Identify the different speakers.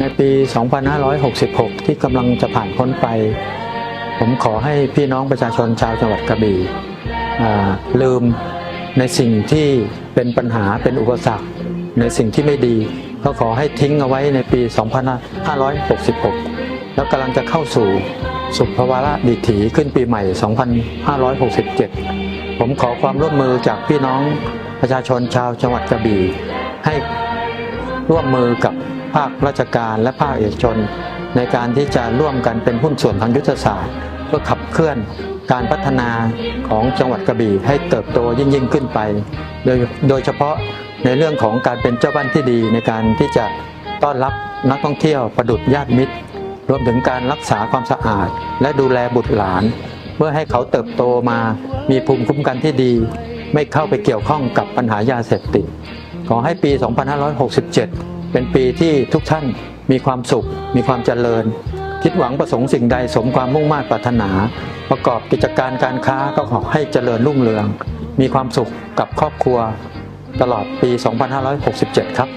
Speaker 1: ในปี 2566 ที่กำลังจะผ่านพ้นไป ผมขอให้พี่น้องประชาชนชาวจังหวัดกระบี่ลืมในสิ่งที่เป็นปัญหาเป็นอุปสรรค ในสิ่งที่ไม่ดี ก็ขอให้ทิ้งเอาไว้ในปี 2566 แล้วกำลังจะเข้าสู่สุภวาระดิถีขึ้นปีใหม่ 2567 ผมขอความร่วมมือจากพี่น้องประชาชนชาวจังหวัดกระบี่ให้ร่วมมือกับ ภาคราชการและภาคเอกชน ในการที่จะร่วมกันเป็นหุ้นส่วนทางยุทธศาสตร์ เพื่อขับเคลื่อนการพัฒนาของจังหวัดกระบี่ให้เติบโตยิ่งยิ่งขึ้นไป โดยโดยเฉพาะในเรื่องของการเป็นเจ้าบ้านที่ดีในการที่จะต้อนรับนักท่องเที่ยวประดุจญาติมิตร รวมถึงการรักษาความสะอาด และดูแลบุตรหลาน เพื่อให้เขาเติบโตมามีภูมิคุ้มกันที่ดี ไม่เข้าไปเกี่ยวข้องกับปัญหายาเสพติดขอให้ปี 2567 เป็นปีที่ทุกท่านมีความสุข มีความเจริญ คิดหวังประสงค์สิ่งใดสมความมุ่งมา่ปรารถนา ประกอบกิจการการค้าก็ขอให้เจริญรุ่งเรือง มีความสุขกับครอบครัวตลอดปี 2567 ครับ